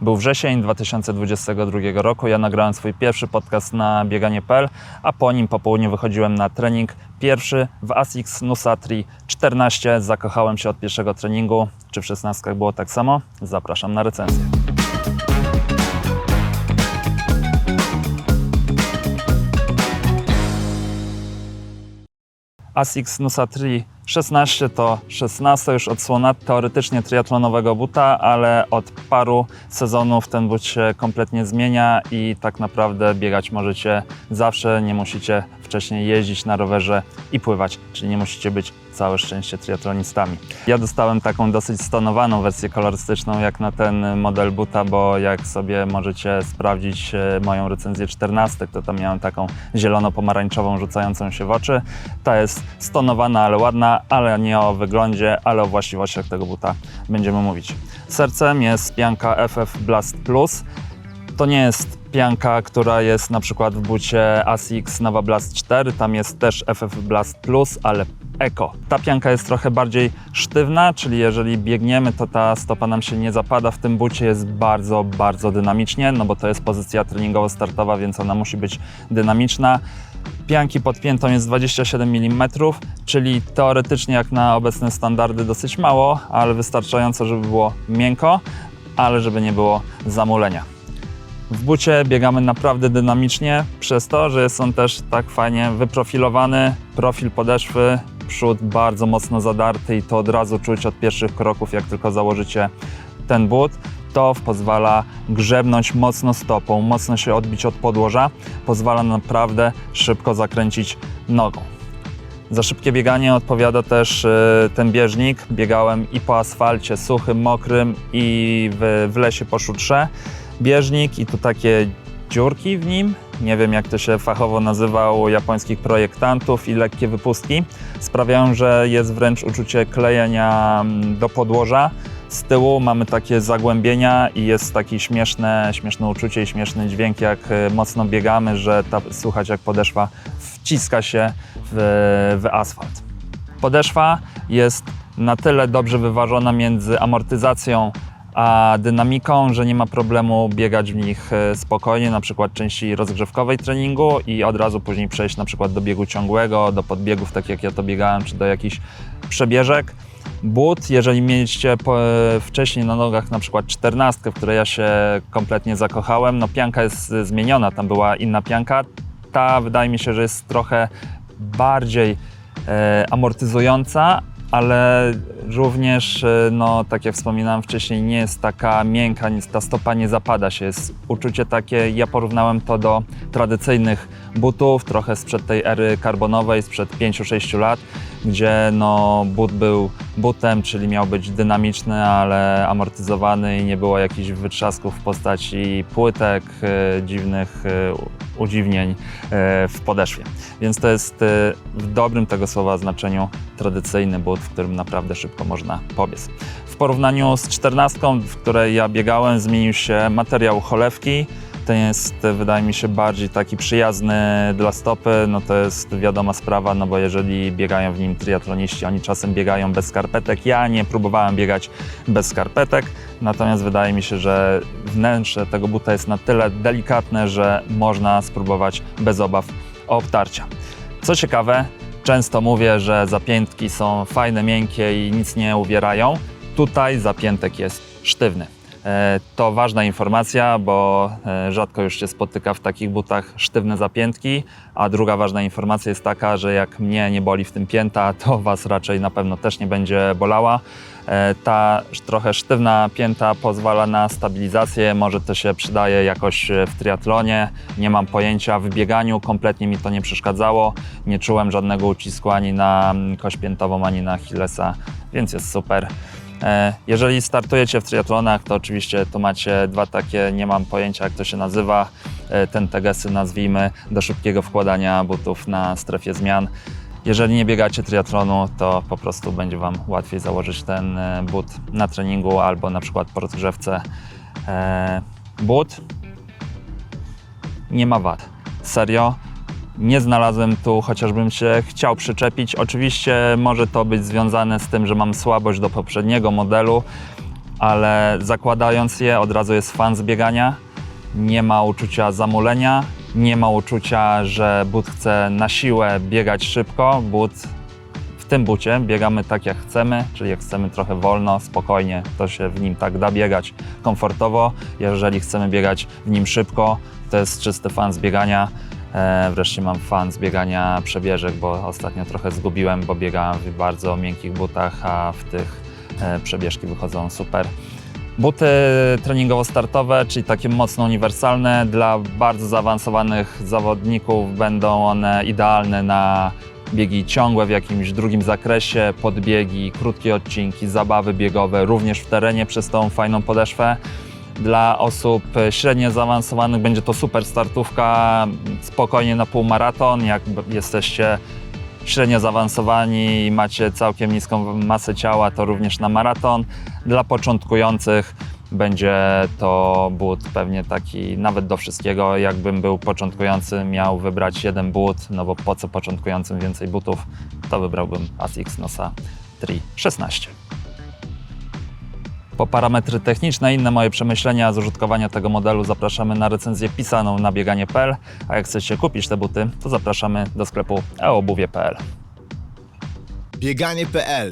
Był wrzesień 2022 roku. Ja nagrałem swój pierwszy podcast na bieganie.pl, a po nim po południu wychodziłem na trening pierwszy w ASICS Nusatri 14. Zakochałem się od pierwszego treningu. Czy w 16 było tak samo? Zapraszam na recenzję. ASICS Nusa 3 16 to 16 już odsłona teoretycznie triatlonowego buta, ale od paru sezonów ten but się kompletnie zmienia i tak naprawdę biegać możecie zawsze, nie musicie wcześniej jeździć na rowerze i pływać, czyli nie musicie być całe szczęście triatlonistami. Ja dostałem taką dosyć stonowaną wersję kolorystyczną jak na ten model buta, bo jak sobie możecie sprawdzić e, moją recenzję 14, to tam miałem taką zielono-pomarańczową rzucającą się w oczy. Ta jest stonowana, ale ładna, ale nie o wyglądzie, ale o właściwościach tego buta będziemy mówić. Sercem jest pianka FF Blast Plus. To nie jest pianka, która jest na przykład w bucie ASICS Nova Blast 4, tam jest też FF Blast Plus, ale Eco. Ta pianka jest trochę bardziej sztywna, czyli jeżeli biegniemy, to ta stopa nam się nie zapada. W tym bucie jest bardzo, bardzo dynamicznie, no bo to jest pozycja treningowo-startowa, więc ona musi być dynamiczna. Pianki pod piętą jest 27 mm, czyli teoretycznie jak na obecne standardy dosyć mało, ale wystarczająco, żeby było miękko, ale żeby nie było zamulenia. W bucie biegamy naprawdę dynamicznie, przez to, że on też tak fajnie wyprofilowany. Profil podeszwy, przód bardzo mocno zadarty i to od razu czuć od pierwszych kroków, jak tylko założycie ten but. To pozwala grzebnąć mocno stopą, mocno się odbić od podłoża, pozwala naprawdę szybko zakręcić nogą. Za szybkie bieganie odpowiada też y, ten bieżnik. Biegałem i po asfalcie suchym, mokrym i w, w lesie po szutrze. Bieżnik i tu takie dziurki w nim, nie wiem jak to się fachowo nazywa u japońskich projektantów i lekkie wypustki sprawiają, że jest wręcz uczucie klejenia mm, do podłoża. Z tyłu mamy takie zagłębienia i jest takie śmieszne, śmieszne uczucie i śmieszny dźwięk, jak y, mocno biegamy, że ta, słuchać jak podeszwa wciska się w, w asfalt. Podeszwa jest na tyle dobrze wyważona między amortyzacją a dynamiką, że nie ma problemu biegać w nich e, spokojnie, na przykład części rozgrzewkowej treningu i od razu później przejść na przykład do biegu ciągłego, do podbiegów, tak jak ja to biegałem, czy do jakichś przebieżek. But, jeżeli mieliście e, wcześniej na nogach na przykład czternastkę, w której ja się kompletnie zakochałem, no pianka jest e, zmieniona, tam była inna pianka. Ta wydaje mi się, że jest trochę bardziej amortyzująca, ale również, e, no, tak jak wspominałem wcześniej, nie jest taka miękka, ta stopa nie zapada się. Jest uczucie takie, ja porównałem to do tradycyjnych butów, trochę sprzed tej ery karbonowej, sprzed 5-6 lat, gdzie no, but był butem, czyli miał być dynamiczny, ale amortyzowany i nie było jakichś wytrzasków w postaci płytek, e, dziwnych e, udziwnień e, w podeszwie. Więc to jest w dobrym tego słowa znaczeniu tradycyjny but, w którym naprawdę szybko można pobiec. W porównaniu z czternastką, w której ja biegałem, zmienił się materiał cholewki. Ten jest, wydaje mi się, bardziej taki przyjazny dla stopy. No to jest wiadoma sprawa, no bo jeżeli biegają w nim triatloniści, oni czasem biegają bez skarpetek. Ja nie próbowałem biegać bez skarpetek, natomiast wydaje mi się, że wnętrze tego buta jest na tyle delikatne, że można spróbować bez obaw o obtarcia. Co ciekawe, często mówię, że zapiętki są fajne, miękkie i nic nie uwierają. Tutaj zapiętek jest sztywny. E, To ważna informacja, bo e, rzadko już się spotyka w takich butach sztywne zapiętki. A druga ważna informacja jest taka, że jak mnie nie boli w tym pięta, to Was raczej na pewno też nie będzie bolała. E, Ta trochę sztywna pięta pozwala na stabilizację, może to się przydaje jakoś w triatlonie, nie mam pojęcia, w bieganiu kompletnie mi to nie przeszkadzało, nie czułem żadnego ucisku ani na mm, kość piętową, ani na Achillesa, więc jest super. E, Jeżeli startujecie w triatlonach, to oczywiście tu macie dwa takie, nie mam pojęcia jak to się nazywa, e, ten tegesy nazwijmy, do szybkiego wkładania butów na strefie zmian. Jeżeli nie biegacie triatlonu, to po prostu będzie Wam łatwiej założyć ten e, but na treningu albo na przykład po rozgrzewce. But nie ma wad. Serio, nie znalazłem tu, chociażbym się chciał przyczepić. Oczywiście może to być związane z tym, że mam słabość do poprzedniego modelu, ale zakładając je od razu jest fan z biegania. Nie ma uczucia zamulenia, nie ma uczucia, że but chce na siłę biegać szybko. But w tym bucie biegamy tak jak chcemy, czyli jak chcemy trochę wolno, spokojnie, to się w nim tak da biegać komfortowo. Jeżeli chcemy biegać w nim szybko, to jest czysty fan z biegania. E, wreszcie mam fan z biegania przebieżek, bo ostatnio trochę zgubiłem, bo biegałem w bardzo miękkich butach, a w tych e, przebieżki wychodzą super. Buty treningowo-startowe, czyli takie mocno uniwersalne, dla bardzo zaawansowanych zawodników będą one idealne na biegi ciągłe w jakimś drugim zakresie, podbiegi, krótkie odcinki, zabawy biegowe, również w terenie przez tą fajną podeszwę. Dla osób średnio zaawansowanych będzie to super startówka, spokojnie na półmaraton. Jak jesteście średnio zaawansowani i macie całkiem niską masę ciała, to również na maraton. Dla początkujących będzie to but pewnie taki nawet do wszystkiego. Jakbym był początkujący, miał wybrać jeden but, no bo po co początkującym więcej butów, to wybrałbym ASICS Nosa 316. Po parametry techniczne. I inne moje przemyślenia z użytkowania tego modelu zapraszamy na recenzję pisaną na bieganie.pl, a jak chcecie kupić te buty, to zapraszamy do sklepu eobuwie.pl. Bieganie.pl